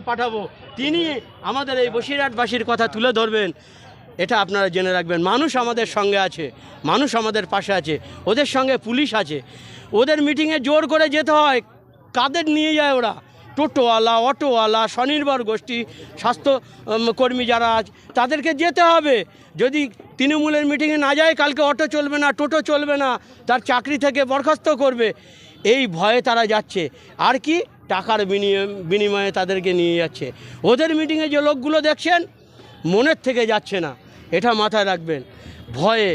পার্লামেন্টে পাঠাবো? তিনি আমাদের এই বসিরহাটবাসীর কথা তুলে ধরবেন। এটা আপনারা জেনে রাখবেন। মানুষ আমাদের সঙ্গে আছে। মানুষ আমাদের পাশে আছে। ওদের সঙ্গে পুলিশ আছে। ওদের মিটিংয়ে জোর করে যেতে হয়। কাদের নিয়ে যায় ওরা? টোটোওয়ালা, অটোওয়ালা, স্বনির্ভর গোষ্ঠী, স্বাস্থ্য কর্মী যারা আছে তাদেরকে যেতে হবে। যদি তৃণমূলের মিটিংয়ে না যায়, কালকে অটো চলবে না, টোটো চলবে না, তার চাকরি থেকে বরখাস্ত করবে। এই ভয়ে তারা যাচ্ছে। আর কি? টাকার বিনিময়ে বিনিময়ে তাদেরকে নিয়ে যাচ্ছে। ওদের মিটিংয়ে যে লোকগুলো দেখছেন, মনের থেকে যাচ্ছে না। এটা মাথায় রাখবেন। ভয়ে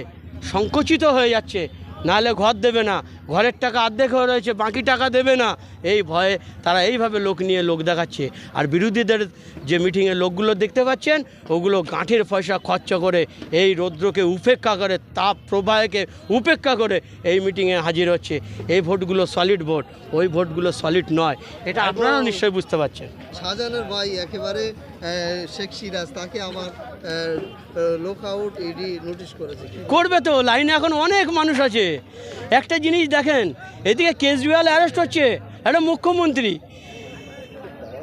সংকুচিত হয়ে যাচ্ছে। নাহলে ঘর দেবে না। ঘরের টাকা অর্ধেক হয়ে রয়েছে বাকি টাকা দেবে না। এই ভয়ে তারা এইভাবে লোক নিয়ে লোক দেখাচ্ছে। আর বিরোধীদের যে মিটিংয়ে লোকগুলো দেখতে পাচ্ছেন ওগুলো গাঁঠের পয়সা খরচা করে এই রৌদ্রকে উপেক্ষা করে তাপ প্রবাহকে উপেক্ষা করে এই মিটিংয়ে হাজির হচ্ছে। এই ভোটগুলো সলিড ভোট ওই ভোটগুলো সলিড নয়। এটা আপনারা নিশ্চয়ই বুঝতে পারছেন। শাহজাহানের ভাই একেবারে শেখ সিরাজ তাকে আমার করবে তো, লাইনে এখন অনেক মানুষ আছে। একটা জিনিস দেখেন, এদিকে কেজরিওয়াল অ্যারেস্ট হচ্ছে, একটা মুখ্যমন্ত্রী।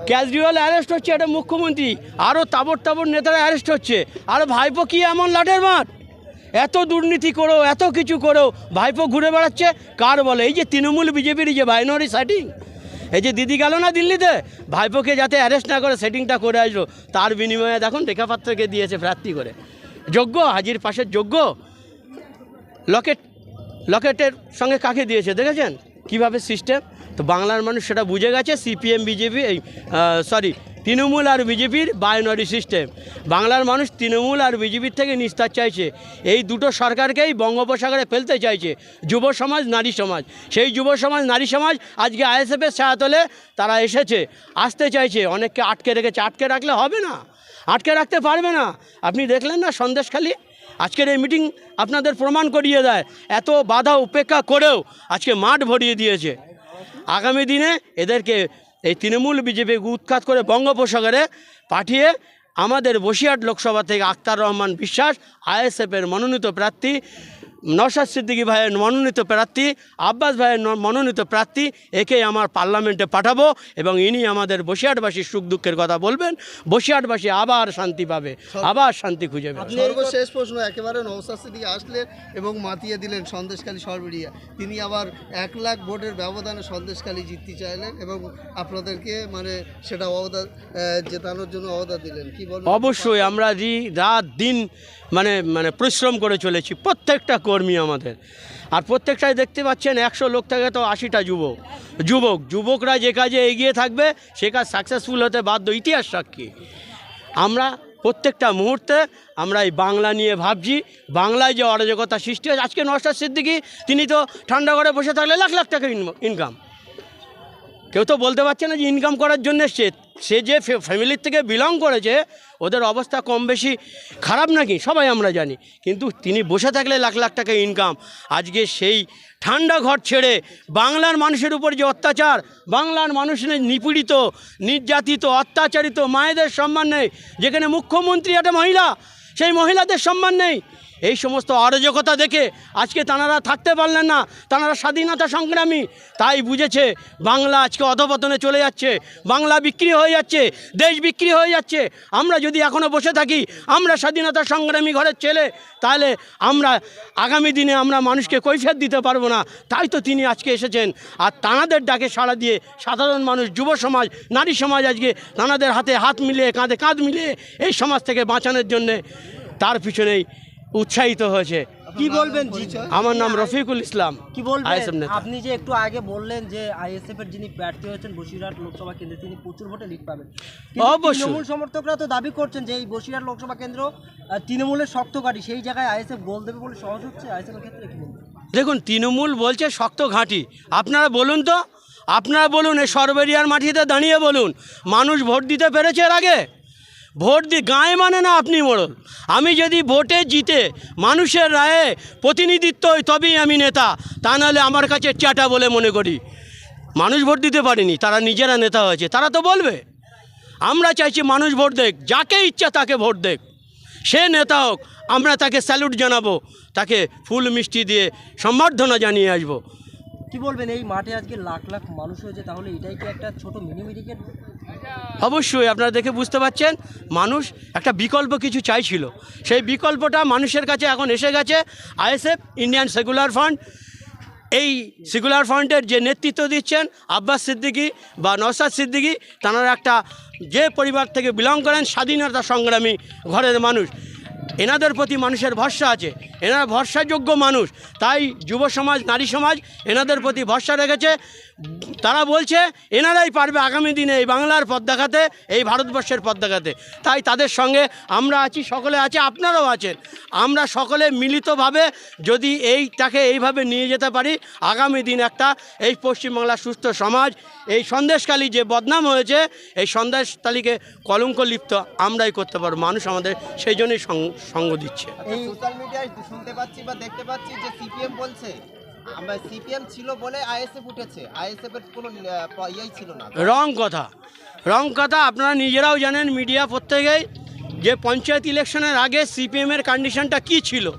কেজরিওয়াল অ্যারেস্ট হচ্ছে, একটা মুখ্যমন্ত্রী। আরও তাবর তাবর নেতারা অ্যারেস্ট হচ্ছে। আর ভাইপো কি এমন লাটের মাঠ এত দুর্নীতি করো, এত কিছু করেও ভাইপো ঘুরে বেড়াচ্ছে, কার বলে? এই যে তৃণমূল, বিজেপির যে বাইনারি সেটিং এই যে দিদি গেল না দিল্লিতে? ভাইপোকে যাতে অ্যারেস্ট না করে সেটিংটা করে আসলো। তার বিনিময়ে দেখুন রেখাপাত্রকে দিয়েছে প্রার্থী করে। যোগ্য? হাজির পাশের যোগ্য? লকেট, লকেটের সঙ্গে কাকে দিয়েছে দেখেছেন? কীভাবে সিস্টেম তো বাংলার মানুষ সেটা বুঝে গেছে সিপিএম বিজেপি এই সরি তৃণমূল আর বিজেপির বায়োনারি সিস্টেম। বাংলার মানুষ তৃণমূল আর বিজেপির থেকে নিস্তার চাইছে। এই দুটো সরকারকেই বঙ্গোপসাগরে ফেলতে চাইছে। যুব সমাজ, নারী সমাজ। সেই যুব সমাজ, নারী সমাজ আজকে আইএসএফের ছায়াতলে তারা এসেছে। আসতে চাইছে। অনেককে আটকে রেখেছে। আটকে রাখলে হবে না। আটকে রাখতে পারবে না। আপনি দেখলেন না সন্দেশখালী আজকের এই মিটিং আপনাদের প্রমাণ করিয়ে দেয়। এত বাধা উপেক্ষা করেও আজকে মাঠ ভরিয়ে দিয়েছে। আগামী দিনে এদেরকে এই তৃণমূল বিজেপিকে উৎখাত করে বঙ্গোপসাগরে পাঠিয়ে আমাদের বসিরহাট লোকসভা থেকে আক্তার রহমান বিশ্বাস আইএসএফের মনোনীত প্রার্থী নওশাদ সিদ্দিকী ভাইয়ের মনোনীত প্রার্থী আব্বাস ভাইয়ের মনোনীত প্রার্থী একে আমার পার্লামেন্টে পাঠাবো এবং ইনি আমাদের বসিরহাটবাসীর সুখ দুঃখের কথা বলবেন বসিরহাটবাসী আবার শান্তি পাবে আবার শান্তি খুঁজে পাবে সর্বশেষ প্রশ্ন একেবারে নৌসাদ সিদ্দিকি আসলেন এবং মাতিয়ে দিলেন সন্দেশখালী সরবেরিয়া। তিনি আবার এক লাখ ভোটের ব্যবধানে সন্দেশখালী জিততে চাইলেন এবং আপনাদেরকে মানে সেটা অবদা জেতানোর জন্য অবদা দিলেন। কি বলবেন? অবশ্যই আমরা রাত দিন মানে মানে পরিশ্রম করে চলেছি। প্রত্যেকটা কর্মী আমাদের। আর প্রত্যেকটাই দেখতে পাচ্ছেন, একশো লোক থেকে তো আশিটা যুবক। যুবক, যুবকরা যে কাজে এগিয়ে থাকবে, সে কাজ সাকসেসফুল হতে বাধ্য, ইতিহাস সাক্ষী। আমরা প্রত্যেকটা মুহূর্তে, আমরা এই বাংলা নিয়ে ভাবছি, বাংলায় যে অরাজকতা সৃষ্টি হয়েছে, আজকে নস্টার সিদ্দিকি, তিনি তো ঠান্ডা ঘরে বসে থাকলে লাখ লাখ টাকা ইনকাম কেউ তো বলতে পারছে না যে ইনকাম করার জন্য সে সে যে ফ্যামিলির থেকে বিলং করেছে, ওদের অবস্থা কম বেশি খারাপ নাকি? সবাই আমরা জানি। কিন্তু তিনি বসে থাকলে লাখ লাখ টাকা ইনকাম আজকে সেই ঠান্ডা ঘর ছেড়ে বাংলার মানুষের উপর যে অত্যাচার, বাংলার মানুষের নিপীড়িত, নির্যাতিত, অত্যাচারিত, মায়েদের সম্মান নেই। যেখানে মুখ্যমন্ত্রী একটা মহিলা, সেই মহিলাদের সম্মান নেই। এই সমস্ত অরাজকতা দেখে আজকে তাঁরা থাকতে পারলেন না। তাঁরা স্বাধীনতা সংগ্রামী। তাই বুঝেছে, বাংলা আজকে অধপতনে চলে যাচ্ছে। বাংলা বিক্রি হয়ে যাচ্ছে, দেশ বিক্রি হয়ে যাচ্ছে। আমরা যদি এখনও বসে থাকি, আমরা স্বাধীনতা সংগ্রামী ঘরের ছেলে, তাহলে আমরা আগামী দিনে আমরা মানুষকে কৈফিয়ত দিতে পারব না। তাই তো তিনি আজকে এসেছেন। আর তাঁদের ডাকে সাড়া দিয়ে সাধারণ মানুষ, যুব সমাজ, নারী সমাজ আজকে তাঁদের হাতে হাত মিলিয়ে, কাঁধে কাঁধ মিলিয়ে এই সমাজ থেকে বাঁচানোর জন্যে তার পিছনেই উৎসাহিত হয়েছে। কি বলবেন? আমার নাম রফিকুল ইসলাম কি বলবেন? আপনি যে একটু আগে বললেন যে আইএসএফ এর যিনি প্রার্থী হয়েছেন বসিরহাট লোকসভা কেন্দ্রে তিনি প্রচুর ভোটে লিড পাবেন। অবশ্যই। তৃণমূল সমর্থকরা তো দাবি করছেন যে এই বসিরহাট লোকসভা কেন্দ্র তৃণমূলের শক্ত ঘাঁটি সেই জায়গায় আইএসএফ গোল দেবে বলে সহজ হচ্ছে? আইএসএফ এর ক্ষেত্রে কি বলবেন? দেখুন তৃণমূল বলছে শক্ত ঘাঁটি। আপনারা বলুন তো আপনারা বলুন এই সরবেরিয়ার মাটিতে দাঁড়িয়ে বলুন মানুষ ভোট দিতে পেরেছে এর আগে? ভোট দি গায়ে মানে না আপনি মোড়ল। আমি যদি ভোটে জিতে মানুষের রায়ে প্রতিনিধিত্ব হই তবেই আমি নেতা, তা নাহলে আমার কাছে চাটা বলে মনে করি। মানুষ ভোট দিতে পারেনি, তারা নিজেরা নেতা হয়েছে, তারা তো বলবে। আমরা চাইছি মানুষ ভোট দেখ, যাকে ইচ্ছা তাকে ভোট দেখ। সে নেতা হোক, আমরা তাকে স্যালুট জানাব, তাকে ফুল মিষ্টি দিয়ে সম্বর্ধনা জানিয়ে আসব। কি বলবেন, এই মাঠে আজকে লাখ লাখ মানুষ হয়েছে, তাহলে এটাই কি একটা ছোট মিনি অবশ্যই আপনারা দেখে বুঝতে পাচ্ছেন মানুষ একটা বিকল্প কিছু চাইছিল। সেই বিকল্পটা মানুষের কাছে এখন এসে গেছে, আইএসএফ, ইন্ডিয়ান সেকুলার ফান্ড। এই সেকুলার ফ্রন্টের যে নেতৃত্ব দিচ্ছেন, আব্বাস সিদ্দিকি বা নসাদ সিদ্দিকি, তাঁরা একটা যে পরিবার থেকে বিলং করেন, স্বাধীনতা সংগ্রামী ঘরের মানুষ। এনাদের প্রতি মানুষের ভরসা আছে। এনারা ভরসাযোগ্য মানুষ। তাই যুব সমাজ, নারী সমাজ এনাদের প্রতি ভরসা রেখেছে। তারা বলছে, এনারাই পারবে আগামী দিনে এই বাংলার পথ দেখাতে, এই ভারতবর্ষের পথ দেখাতে। তাই তাদের সঙ্গে আমরা আছি, সকলে আছে, আপনারাও আছেন। আমরা সকলে মিলিতভাবে যদি এইটাকে এইভাবে নিয়ে যেতে পারি, আগামী দিন একটা এই পশ্চিমবাংলার সুস্থ সমাজ, এই সন্দেশকালী যে বদনাম হয়েছে, এই সন্দেশকালীকে কলঙ্ক লিপ্ত আমরাই করতে পারব। মানুষ আমাদের, সেই জন্যই সঙ্গ- দিচ্ছে। এই সোশ্যাল মিডিয়ায় শুনতে পাচ্ছি বা দেখতে পাচ্ছি যে সিপিএম বলছে আমরা সিপিএম ছিল বলে আইএসএফ উঠেছে। আইএসএফ এর কোনো ইয়েই ছিল না। রং কথা। রং কথা আপনারা নিজেরাও জানেন মিডিয়া প্রত্যেকেই যে পঞ্চায়েত ইলেকশনের আগে সিপিএমের কন্ডিশনটা কী ছিল?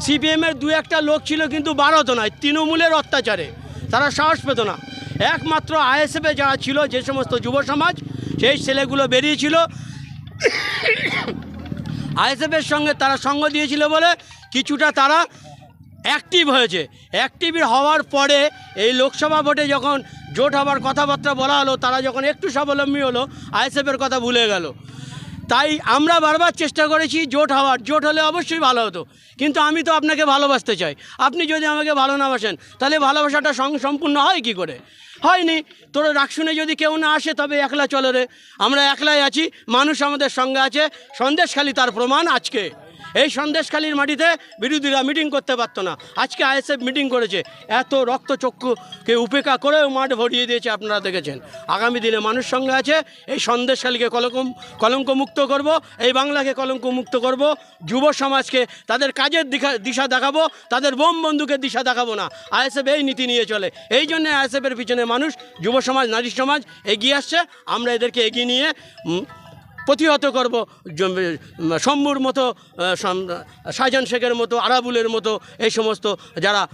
সিপিএমের দু একটা লোক ছিল কিন্তু বাড়তো নয় তৃণমূলের অত্যাচারে। তারা সাহস পেত না। একমাত্র আইএসএফে যারা ছিল যে সমস্ত যুব সমাজ সেই ছেলেগুলো বেরিয়েছিল। আইএসএফের সঙ্গে তারা সঙ্গ দিয়েছিল বলে কিছুটা তারা অ্যাক্টিভ হয়েছে। অ্যাক্টিভ হওয়ার পরে এই লোকসভা ভোটে যখন জোট হওয়ার কথাবার্তা বলা হলো, তারা যখন একটু স্বাবলম্বী হলো, আইএসএফের কথা ভুলে গেল। তাই আমরা বারবার চেষ্টা করেছি জোট হওয়ার। জোট হলে অবশ্যই ভালো হতো। কিন্তু আমি তো আপনাকে ভালোবাসতে চাই। আপনি যদি আমাকে ভালো না বাসেন, তাহলে ভালোবাসাটা সম্পূর্ণ হয় কি করে? হয়নি। তোর শুনে যদি কেউ না আসে, তবে একলা চলে রে। আমরা একলাই আছি, মানুষ আমাদের সঙ্গে আছে। সন্দেশখালী তার প্রমাণ আজকে। এই সন্দেশখালীর মাটিতে বিরোধীরা মিটিং করতে পারতো না। আজকে আইএসএফ মিটিং করেছে। এত রক্তচক্ষুকে উপেক্ষা করেও মাঠ ভরিয়ে দিয়েছে আপনারা দেখেছেন। আগামী দিনে মানুষ সঙ্গে আছে। এই সন্দেশখালীকে কলঙ্ক কলঙ্কমুক্ত করব। এই বাংলাকে কলঙ্কমুক্ত করব। যুব সমাজকে তাদের কাজের দিশা দিশা দেখাবো। তাদের বোম বন্দুকের দিশা দেখাবো না। আইএসএফ এই নীতি নিয়ে চলে। এই জন্য আইএসএফের পিছনে মানুষ, যুব সমাজ, নারী সমাজ এগিয়ে আসছে। আমরা এদেরকে এগিয়ে নিয়ে প্রতিহত করব শম্ভুর মতো শাহজাহান শেখের মতো আরাবুলের মতো এই সমস্ত যারা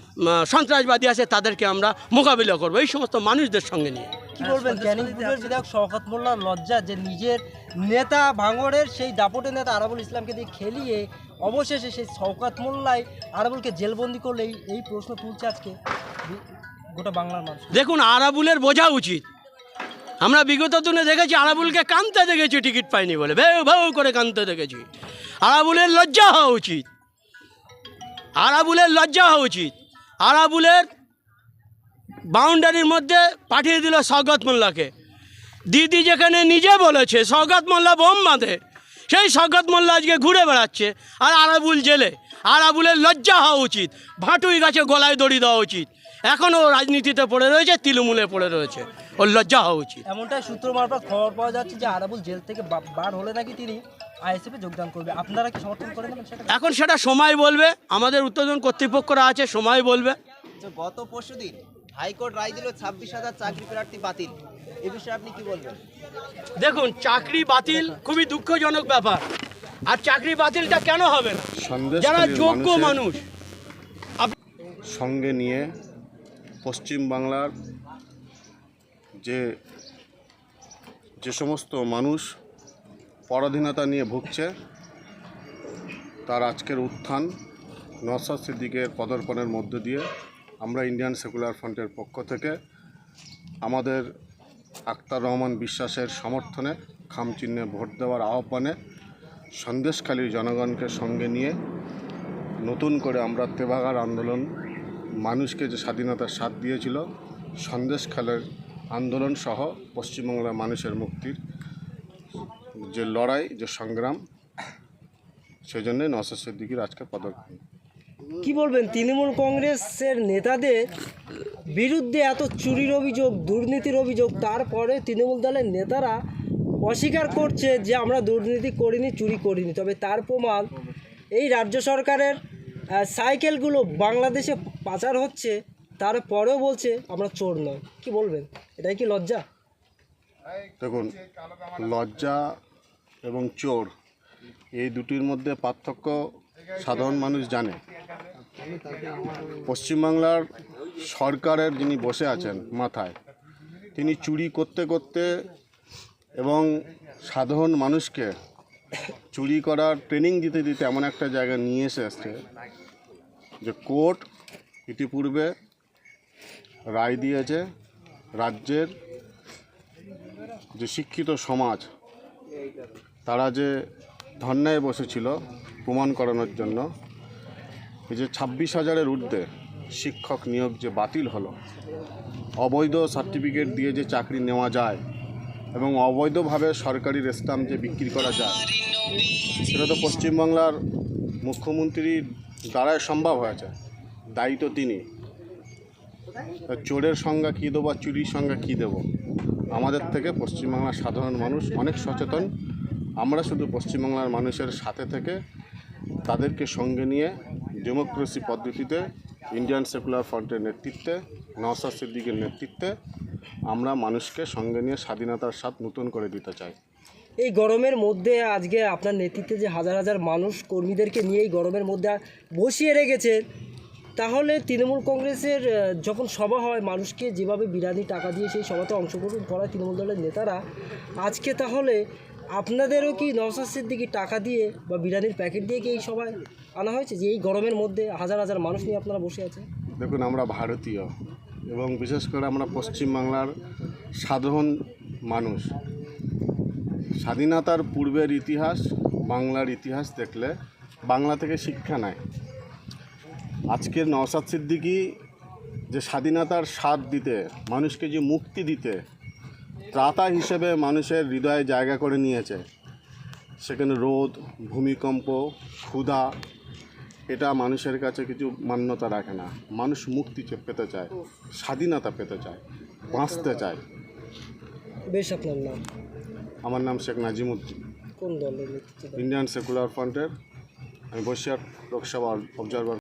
সন্ত্রাসবাদী আছে তাদেরকে আমরা মোকাবিলা করব। এই সমস্ত মানুষদের সঙ্গে নিয়ে। কি বলবেন? ক্যানিংপুরের বিধায়ক শওকত মোল্লার লজ্জা যে নিজের নেতা ভাঙড়ের সেই দাপটের নেতা আরাবুল ইসলামকে দিয়ে খেলিয়ে অবশেষে সেই শওকত মোল্লাই আরাবুলকে জেলবন্দি করলে এই- এই প্রশ্ন তুলছে আজকে গোটা বাংলার মানুষ। দেখুন আরাবুলের বোঝা উচিত। আমরা বিগত দিনে দেখেছি আরাবুলকে কানতে দেখেছি, টিকিট পাইনি বলে। ভেউ ভেউ করে কানতে দেখেছি। আরাবুলের লজ্জা হওয়া উচিত। আরাবুলের লজ্জা হওয়া উচিত। আরাবুলের বাউন্ডারির মধ্যে পাঠিয়ে দিল সৌগত মোল্লাকে। দিদি যেখানে নিজে বলেছে সৌগত মোল্লা বোম বাঁধে। সেই সৌগত মোল্লা আজকে ঘুরে বেড়াচ্ছে, আর আরাবুল জেলে। আরাবুলের লজ্জা হওয়া উচিত। ভাটুই গাছে গলায় দড়ি দেওয়া উচিত। এখনও রাজনীতিতে পড়ে রয়েছে তৃণমূলে পড়ে রয়েছে। ওর লজ্জা হওয়া উচিত। এমনটাই সূত্র মারফত খবর পাওয়া যাচ্ছে যে আরাবুল জেল থেকে বার হলে নাকি তিনি আইএসএফে যোগদান করবে। আপনারা কি সমর্থন করে এখন সেটা সময় বলবে। আমাদের উত্তেজন কর্তৃপক্ষরা আছে সময় বলবে। যে গত পরশুদিন হাইকোর্ট রায় দিল ছাব্বিশ হাজার চাকরি প্রার্থী বাতিল। এ বিষয়ে আপনি কি বলবেন? দেখুন চাকরি বাতিল খুবই দুঃখজনক ব্যাপার। আর চাকরি বাতিলটা কেন হবে না? যারা যোগ্য মানুষ। সঙ্গে নিয়ে পশ্চিম বাংলার যে যে সমস্ত মানুষ পরাধীনতা নিয়ে ভুগছে, তার আজকের উত্থান নসাদ সিদ্দিকের পদার্পণের মধ্য দিয়ে আমরা ইন্ডিয়ান সেকুলার ফ্রন্টের পক্ষ থেকে আমাদের আক্তার রহমান বিশ্বাসের সমর্থনে খামচিহ্নে ভোট দেওয়ার আহ্বানে সন্দেশখালীর জনগণকে সঙ্গে নিয়ে নতুন করে আমরা তেভাগার আন্দোলন মানুষকে যে স্বাধীনতার স্বাদ দিয়েছিল সন্দেশখালের আন্দোলন সহ পশ্চিমবাংলার মানুষের মুক্তির যে লড়াই, যে সংগ্রাম সেজন্যই নসর সিদ্দিকির আজকে পদক্ষেপ কি বলবেন? তৃণমূল কংগ্রেসের নেতাদের বিরুদ্ধে এত চুরির অভিযোগ, দুর্নীতির অভিযোগ, তারপরে তৃণমূল দলের নেতারা অস্বীকার করছে যে আমরা দুর্নীতি করিনি, চুরি করিনি। তবে তার প্রমাণ এই রাজ্য সরকারের সাইকেলগুলো বাংলাদেশে পাচার হচ্ছে, তারপরেও বলছে আমরা চোর নয়। কি বলবেন? এটাই কি লজ্জা? দেখুন, লজ্জা এবং চোর, এই দুটির মধ্যে পার্থক্য সাধারণ মানুষ জানে। পশ্চিমবাংলার সরকারের যিনি বসে আছেন মাথায়, তিনি চুরি করতে করতে এবং সাধারণ মানুষকে চুরি করার ট্রেনিং দিতে দিতে এমন একটা জায়গা নিয়ে এসে আসছে যে কোর্ট ইতিপূর্বে রায় দিয়েছে রাজ্যের যে শিক্ষিত সমাজ, তারা যে ধর্নায় বসেছিল প্রমাণ করানোর জন্য, এই যে ছাব্বিশ হাজারের ঊর্ধ্বে শিক্ষক নিয়োগ যে বাতিল হলো, অবৈধ সার্টিফিকেট দিয়ে যে চাকরি নেওয়া যায় এবং অবৈধভাবে সরকারি রেস্টাম যে বিক্রি করা যায়, সেটা তো পশ্চিমবাংলার মুখ্যমন্ত্রীর দ্বারাই সম্ভব হয়েছে। দায়ী তো তিনি চোরের সংজ্ঞা কী দেবো আর চুরির সংজ্ঞা কী দেবো? আমাদের থেকে পশ্চিমবাংলার সাধারণ মানুষ অনেক সচেতন। আমরা শুধু পশ্চিমবাংলার মানুষের সাথে থেকে তাদেরকে সঙ্গে নিয়ে ডেমোক্রেসি পদ্ধতিতে ইন্ডিয়ান সেকুলার ফ্রন্টের নেতৃত্বে নওসাদ সিদ্দিকের নেতৃত্বে আমরা মানুষকে সঙ্গে নিয়ে স্বাধীনতার স্বাদ নতুন করে দিতে চাই। এই গরমের মধ্যে আজকে আপনার নেতৃত্বে যে হাজার হাজার মানুষ কর্মীদেরকে নিয়ে এই গরমের মধ্যে বসিয়ে রেখেছে তাহলে তৃণমূল কংগ্রেসের যখন সভা হয় মানুষকে যেভাবে বিরানি টাকা দিয়ে সেই সভাতে অংশগ্রহণ করায় তৃণমূল দলের নেতারা আজকে তাহলে আপনাদেরও কি নওসাদ সিদ্দিকি টাকা দিয়ে বা বিরিয়ানির প্যাকেট দিয়ে কি এই সভায় আনা হয়েছে যে এই গরমের মধ্যে হাজার হাজার মানুষ নিয়ে আপনারা বসে আছে দেখুন আমরা ভারতীয়। এবং বিশেষ করে আমরা পশ্চিমবাংলার সাধারণ মানুষ। স্বাধীনতার পূর্বের ইতিহাস, বাংলার ইতিহাস দেখলে বাংলা থেকে শিক্ষা নেয়। আজকের নওসাদ সিদ্দিকি যে স্বাধীনতার স্বাদ দিতে, মানুষকে যে মুক্তি দিতে, ত্রাতা হিসেবে মানুষের হৃদয়ে জায়গা করে নিয়েছে, সেখানে রোদ, ভূমিকম্প, ক্ষুধা এটা মানুষের কাছে কিছু মান্যতা রাখে না। মানুষ মুক্তি পেতে চায় স্বাধীনতা পেতে চায় বাঁচতে চায়। বেশ আপনার নাম? আমার নাম শেখ নাজিমুদ্দিন। কোন দলের ইন্ডিয়ান সেকুলার ফ্রন্টের আমি বসিরহাট লোকসভা অবজারভার